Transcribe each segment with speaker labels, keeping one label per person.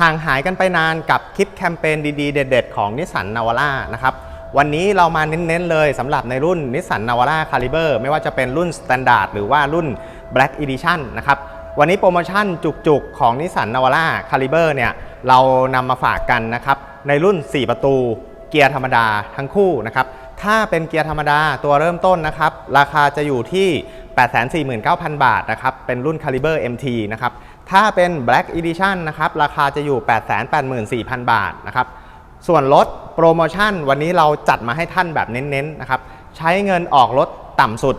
Speaker 1: ห่างหายกันไปนานกับคลิปแคมเปญดีๆ เด็ด ๆ ของนิสสันนาวาร่านะครับวันนี้เรามาเน้นๆเลยสำหรับในรุ่นนิสสันนาวาร่าคาลิเบอร์ไม่ว่าจะเป็นรุ่น Standard หรือว่ารุ่น Black Edition นะครับวันนี้โปรโมชั่นจุกๆ ของนิสสันนาวาร่าคาลิเบอร์เนี่ยเรานำมาฝากกันนะครับในรุ่น 4 ประตูเกียร์ธรรมดาทั้งคู่นะครับถ้าเป็นเกียร์ธรรมดาตัวเริ่มต้นนะครับราคาจะอยู่ที่ 849,000 บาทนะครับ เป็นรุ่น Caliber MT นะครับ ถ้าเป็น Black Edition นะครับ ราคาจะอยู่ 884,000 บาทนะครับ ส่วนลดโปรโมชั่นวันนี้เราจัดมาให้ท่านแบบเน้นๆนะครับ ใช้เงินออกรถต่ำสุด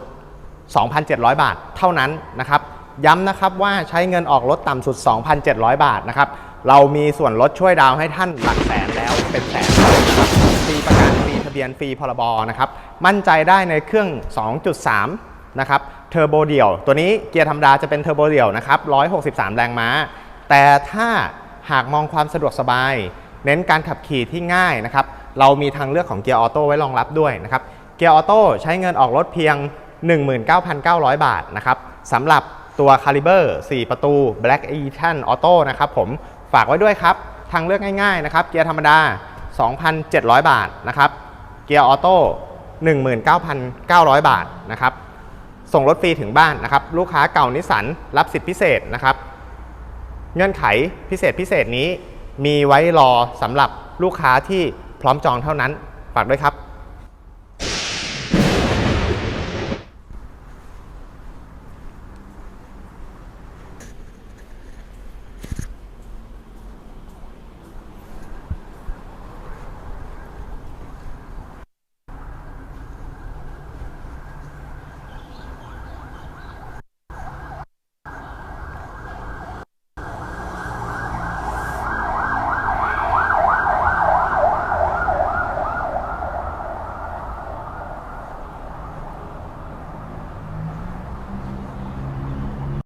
Speaker 1: 2,700 บาทเท่านั้นนะครับ ย้ำนะครับว่าใช้เงินออกรถต่ำสุด 2,700 บาทนะครับ เรามีส่วนลดช่วยดาวให้ท่านหลักแสนแล้วเป็นแสนนะครับฟรีประกันฟรีทะเบียนฟรีพรบนะครับ มั่นใจได้ในเครื่อง 2.3 นะครับ เทอร์โบเดี่ยว ตัวนี้เกียร์ธรรมดาจะเป็นเทอร์โบเดี่ยวนะครับ 163 แรงม้า แต่ถ้าหากมองความสะดวกสบาย เน้นการขับขี่ที่ง่ายนะครับ เรามีทางเลือกของเกียร์ออโต้ไว้รองรับด้วยนะครับ เกียร์ออโต้ใช้เงินออกรถเพียง 19,900 บาทนะครับสำหรับตัว Caliber 4 ประตู Black Edition Auto นะครับผมฝากไว้ด้วยครับ ทางเลือกง่ายๆนะครับ เกียร์ธรรมดา 2,700 บาทนะครับ เกียร์ออโต้19,900 บาทนะครับ ส่งรถฟรีถึงบ้านนะครับ ลูกค้าเก่านิสสันรับสิทธิพิเศษนะครับ เงื่อนไขพิเศษพิเศษนี้มีไว้รอสำหรับลูกค้าที่พร้อมจองเท่านั้นฝากด้วยครับ